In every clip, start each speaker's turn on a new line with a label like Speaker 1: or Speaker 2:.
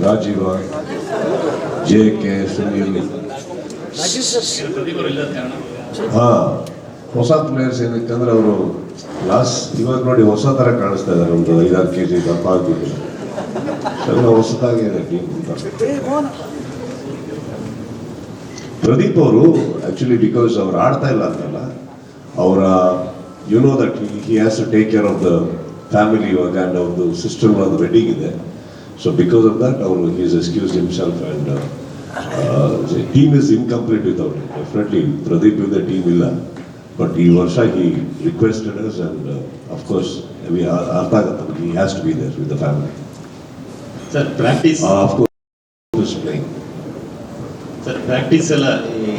Speaker 1: Rajiv J K Sunil ಹಾ, ಹೊಸ players ಏನಕ್ಕೆ ಅಂದ್ರೆ ಅವರು ಲಾಸ್ಟ್ ಇವಾಗ ನೋಡಿ ಹೊಸ ತರ ಕಾಣಿಸ್ತಾ ಇದ್ದಾರೆ ಒಂದು ಐದಾರು ಕೆ ಜಿ ದಪ್ಪ ಆಗ್ಬಿಟ್ಟು. ಎಲ್ಲ ಹೊಸದಾಗಿ ಟೀಮ್ ಪ್ರದೀಪ್ ಅವರು ಆಕ್ಚುಲಿ ಬಿಕಾಸ್ ಅವ್ರು ಆಡ್ತಾ ಇಲ್ಲ ಅಂತಲ್ಲ, ಅವರ you know that he has to take care of the family ಇವಾಗ ಆ್ಯಂಡ್ ಅವ್ರದ್ದು ಸಿಸ್ಟರ್ ಒಂದು ವೆಡ್ಡಿಂಗ್ ಇದೆ. ಸೊ ಬಿಕಾಸ್ ಆಫ್ ದಟ್ ಅವರು is excuse himself and team is incomplete without definitely Pradeep with team ಇಲ್ಲ ಬಟ್ ಈ ವರ್ಷ he requested us and of course ಅರ್ಥ ಆಗುತ್ತೆ he has to be there with the family
Speaker 2: sir practice
Speaker 1: of course playing
Speaker 2: sir practice ಎಲ್ಲ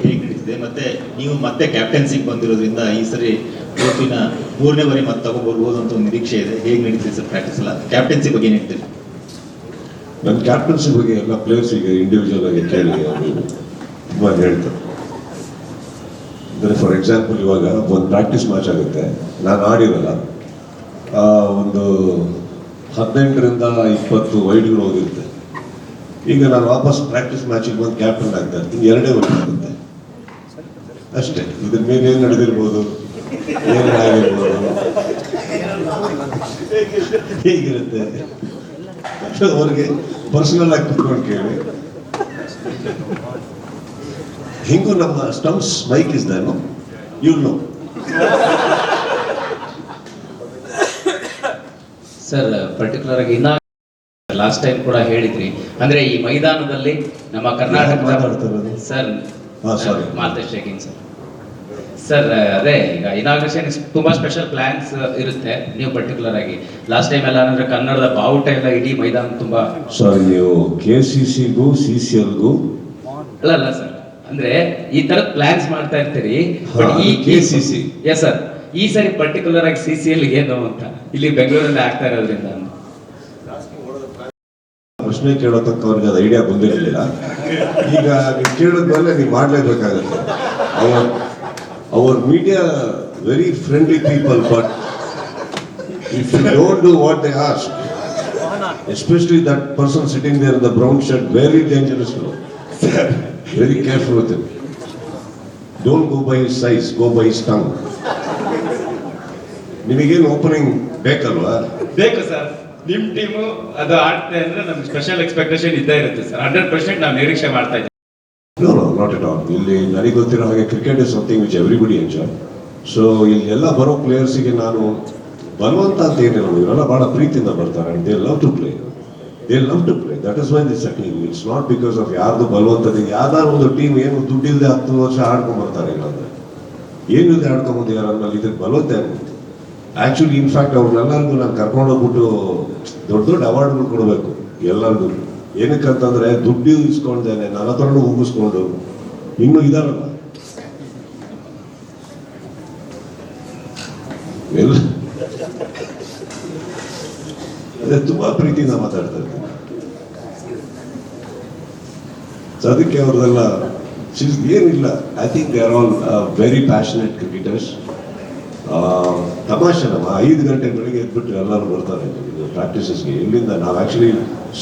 Speaker 2: ಹೇಗೆ ನಡೀತಿದೆ ಮತ್ತೆ ನೀವು ಮತ್ತೆ ಕ್ಯಾಪ್ಟನ್ಸಿಗೆ ಬಂದಿರೋದ್ರಿಂದ ಈ ಸರಿ ಟ್ರೋಫಿನ ಮೂರನೇ ಬಾರಿ ಮತ್ತೆ ತಗೊಂಡ್ಬರ್ಬೋದು ಅಂತ ಒಂದು ನಿರೀಕ್ಷೆ ಇದೆ. ಹೇಗೆ ನಡೀತಿದೆ ಸರ್ ಪ್ರಾಕ್ಟೀಸ್ ಎಲ್ಲ? ಕ್ಯಾಪ್ಟನ್ಸಿ ಬಗ್ಗೆ ಹೇಳ್ತೀರಿ?
Speaker 1: ನನ್ನ ಕ್ಯಾಪ್ಟನ್ಸಿ ಬಗ್ಗೆ ಎಲ್ಲ ಪ್ಲೇಯರ್ಸಿಗೆ ಇಂಡಿವಿಜುವಲ್ ಆಗಿ ಕೇಳಿ ತುಂಬ ಹೇಳ್ತಾರೆ. ಅಂದರೆ ಫಾರ್ ಎಕ್ಸಾಂಪಲ್ ಇವಾಗ ಒಂದು ಪ್ರಾಕ್ಟೀಸ್ ಮ್ಯಾಚ್ ಆಗುತ್ತೆ. ನಾನು ಆಡಿರಲ್ಲ. ಒಂದು ಹದಿನೆಂಟರಿಂದ ಇಪ್ಪತ್ತು ವೈಡ್ಗಳು ಹೋಗಿರುತ್ತೆ. ಈಗ ನಾನು ವಾಪಸ್ ಪ್ರಾಕ್ಟೀಸ್ ಮ್ಯಾಚಿಗೆ ಬಂದು ಕ್ಯಾಪ್ಟನ್ ಆಗ್ತಾ ಇರ್ತೀನಿ. ಎರಡೇ ವರ್ಷ ಆಗುತ್ತೆ. ಅಷ್ಟೇ. ಇದ್ರ ಮೇಲೆ ಏನು ನಡೆದಿರ್ಬೋದು? ಏನು ಆಗಿರ್ಬೋದು? ಹೇಗಿರುತ್ತೆ. ಅವ್ರಿಗೆ ಪರ್ಸನಲ್ ಆಗಿ ಕುತ್ಕೊಂಡು ಕೇಳಿ. ಹಿಂಗೂ ನಮ್ಮ ಸ್ಟಮ್ಸ್ ಮೈಕ್ ಇಸ್ ದೇನು ಯು ನೋ
Speaker 3: ಸರ್ ಪರ್ಟಿಕ್ಯುಲರ್ ಆಗಿ ಇನ್ನ ಲಾಸ್ಟ್ ಟೈಮ್ ಕೂಡ ಹೇಳಿದ್ರಿ. ಅಂದ್ರೆ ಈ ಮೈದಾನದಲ್ಲಿ ನಮ್ಮ Karnataka sir. Malthesh sir sir ಅದೇ ಈಗ ಇನಾಗ್ರೇಷನ್ ತುಂಬಾ ಸ್ಪೆಷಲ್ ಪ್ಲಾನ್ಸ್ ಇರುತ್ತೆ. ನೀವು ಪರ್ಟಿಕ್ಯುಲರ್ ಆಗಿ. ಲಾಸ್ಟ್ ಟೈಮ್ ಎಲ್ಲ ಅಂದ್ರೆ ಕನ್ನಡದ ಬಾವುಟ ಎಲ್ಲ ಇಡೀ ಮೈದಾನ ತುಂಬಾ
Speaker 1: ಸಾರಿ ನೀವು ಕೆ ಸಿ ಸಿಗೂ ಸಿ ಸಿ ಎಲ್ಗೂ
Speaker 3: ಅಲ್ಲ ಅಲ್ಲ ಸರ್ ಅಂದ್ರೆ ಈ ತರ ಪ್ಲಾನ್ಸ್ ಮಾಡ್ತಾ ಇರ್ತೀರಿ
Speaker 1: ಹಾ,
Speaker 3: ಬಟ್ ಈ
Speaker 1: ಸಿ
Speaker 3: ಎಸ್ ಸರ್ ಈ ಸರಿ ಪರ್ಟಿಕ್ಯುಲರ್ ಆಗಿ ಸಿ ಸಿ ಎಲ್ ಏನು ಅಂತ? ಇಲ್ಲಿ ಬೆಂಗಳೂರಲ್ಲಿ ಆಗ್ತಾ ಇರೋದ್ರಿಂದ.
Speaker 1: ಪ್ರಶ್ನೆ ಕೇಳೋ ತನಕ ಅವ್ರಿಗೆ ಅದು ಐಡಿಯಾ ಬಂದಿರಲಿಲ್ಲ. ಈಗ ನೀವು ಕೇಳಿದ್ಮೇಲೆ ನೀವು ಮಾಡಲೇಬೇಕಾಗುತ್ತೆ. ಅವರ್ hour media very friendly people but if you don't do what they ask especially that person sitting there the the brown shirt very dangerous very careful with him don't go by his size go by his tongue ನಿಮಗೇನು opening ಬೇಕಲ್ವಾ?
Speaker 3: ಬೇಕು sir ನಿಮ್ಮ team ಅದು ಆಡ್ತೇ ಅಂದ್ರೆ ನಮ್ಗೆ special expectation ಇದ್ದೇ ಇರುತ್ತೆ sir hundred percent ನಾವು ನಿರೀಕ್ಷೆ ಮಾಡ್ತಾ ಇದ್ದೀವಿ.
Speaker 1: No no not at all ಇಲ್ಲಿ ನನಗೆ ಗೊತ್ತಿರೋ ಹಾಗೆ cricket is something which everybody enjoy so ಇಲ್ಲಿ ಎಲ್ಲ ಬರೋ ಪ್ಲೇಯರ್ಸಿಗೆ ನಾನು ಬಲವಂತ ಅಂತ ಏನಿಲ್ಲ ಇವರೆಲ್ಲ ಭಾಳ ಪ್ರೀತಿಯಿಂದ ಬರ್ತಾರೆ they love to play they love to play that is why this a team it's not because of ಯಾರ್ದು ಬಲವಂತದಿಂದ ಯಾವ್ದಾದ್ರು ಒಂದು ಟೀಮ್ ಏನು ದುಡ್ಡಿಲ್ಲದೆ ಹತ್ತು ವರ್ಷ ಆಡ್ಕೊಂಡು ಬರ್ತಾರೆ ಇಲ್ಲಾಂದ್ರೆ ಏನಿಲ್ಲದೆ ಆಡ್ಕೊಂಡ್ ಬಂದಿದ್ದಾರೆ ಅಂದ್ಮೇಲೆ ಇದಕ್ಕೆ ಬಲವಂತ ಏನು ಆ್ಯಕ್ಚುಲಿ ಇನ್ಫ್ಯಾಕ್ಟ್ ಅವ್ರನ್ನೆಲ್ಲರಿಗೂ ನಾನು ಕರ್ಕೊಂಡೋಗ್ಬಿಟ್ಟು ದೊಡ್ಡ ದೊಡ್ಡ ಅವಾರ್ಡ್ಗಳು ಕೊಡಬೇಕು. ಎಲ್ಲರಿಗೂ. ಏನಕ್ಕಂತಂದ್ರೆ ದುಡ್ಡು ಇಸ್ಕೊಂಡೇನೆ ನನ್ನ ಹತ್ರನು ಉಗಿಸ್ಕೊಂಡು. ಇನ್ನು ಇದಾರಲ್ಲ. ತುಂಬಾ ಪ್ರೀತಿಯಿಂದ ಮಾತಾಡ್ತಾ ಇರ್ತೀನಿ ಅದಕ್ಕೆ ಅವ್ರದೆಲ್ಲ ಏನಿಲ್ಲ I think they are all very passionate cricketers ತಮಾಷೆ ನಮ್ಮ ಐದು ಗಂಟೆ ಬೆಳಿಗ್ಗೆ ಎದ್ಬಿಟ್ಟು ಎಲ್ಲರೂ ಬರ್ತಾರೆ. ಪ್ರಾಕ್ಟೀಸಸ್ಗೆ ಇಲ್ಲಿಂದ ನಾವು actually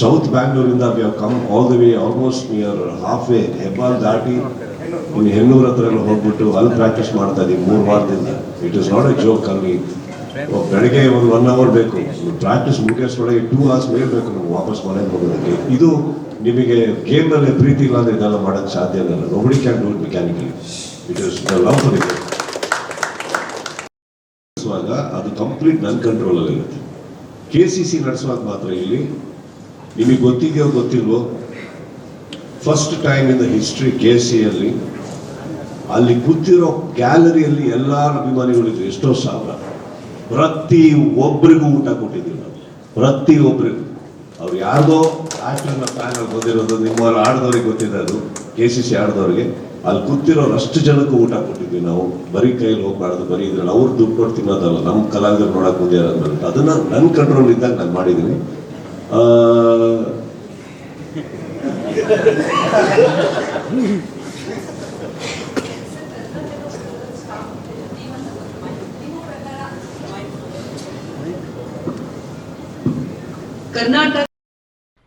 Speaker 1: south ಬ್ಯಾಂಗ್ಳೂರಿಂದ we have come all the way almost near half way Hebbal ದಾಟಿ ಇನ್ನು ಹೆಣ್ಣೂರ ಹತ್ರ ಎಲ್ಲ ಹೋಗ್ಬಿಟ್ಟು ಅಲ್ಲಿ ಪ್ರಾಕ್ಟೀಸ್ ಮಾಡ್ತಾ ಇದ್ದೀವಿ ಮೂರು ವಾರದಿಂದ. It is not a joke ಅಲ್ಲಿ. ಬೆಳಗ್ಗೆ ಒಂದು ಒನ್ ಅವರ್ ಬೇಕು. ಪ್ರಾಕ್ಟೀಸ್ ಮುಗಿಸೋಳಗೆ ಟೂ ಅವರ್ಸ್ ಮೇಲೆ ಬೇಕು ನಮ್ಗೆ ವಾಪಸ್ ಮನೆಗೆ ಹೋಗೋದಕ್ಕೆ. ಇದು ನಿಮಗೆ ಗೇಮ್ನಲ್ಲಿ ಪ್ರೀತಿ ಇಲ್ಲ ಅಂದ್ರೆ ಇದೆಲ್ಲ ಮಾಡೋಕ್ಕೆ ಸಾಧ್ಯ ಇಲ್ಲ. ನೋಡಿ can do it mechanically it is love for it ನಡೆಸುವಾಗ ಅದು ಕಂಪ್ಲೀಟ್ ನನ್ನ ಕಂಟ್ರೋಲಲ್ಲಿ ಇರುತ್ತೆ. ಕೆ ಸಿ ಸಿ ನಡೆಸುವಾಗ ಮಾತ್ರ ಇಲ್ಲಿ ನಿಮಗೆ ಗೊತ್ತಿದೆಯೋ ಗೊತ್ತಿಲ್ವೋ first time in the history K C ಅಲ್ಲಿ ಅಲ್ಲಿ ಕೂತಿರೋ ಗ್ಯಾಲರಿಯಲ್ಲಿ ಎಲ್ಲರ ಅಭಿಮಾನಿಗಳಿದ್ರು. ಎಷ್ಟೋ ಸಾವಿರ. ಪ್ರತಿ ಒಬ್ಬರಿಗೂ ಊಟ ಕೊಟ್ಟಿದ್ದೀವಿ ನಾವು ಪ್ರತಿ ಒಬ್ಬರಿಗೂ ಅವ್ರು ಯಾರ್ದೋ ಆಕ್ಟರ್ನ ಪ್ಯಾನಲ್ ಬಂದಿರೋದು ನಿಮ್ಮವ್ರು ಆಡ್ದವ್ರಿಗೆ ಗೊತ್ತಿದೆ ಅದು, ಕೆ ಸಿ ಸಿ ಆಡ್ದವ್ರಿಗೆ. ಅಲ್ಲಿ ಕೂತಿರೋರು ಅಷ್ಟು ಜನಕ್ಕೂ ಊಟ ಕೊಟ್ಟಿದ್ವಿ ನಾವು. ಬರೀ ಕೈಯಲ್ಲಿ ಹೋಗ್ಬಾರ್ದು ಬರೀ ಇದ್ರಲ್ಲಿ. ಅವ್ರು ದುಡ್ಡು ಕೊಟ್ಟು ತಿನ್ನೋದಲ್ಲ, ನಮ್ಮ ಕಲಾವಿದರು ನೋಡಕ್ ಬಂದಿರೋದ್ಮೇಲೆ ಅದನ್ನ ನನ್ನ ಕಂಟ್ರೋಲ್ ಇದ್ದಾಗ ನಾನು ಮಾಡಿದ್ದೀನಿ.
Speaker 4: ಕರ್ನಾಟಕ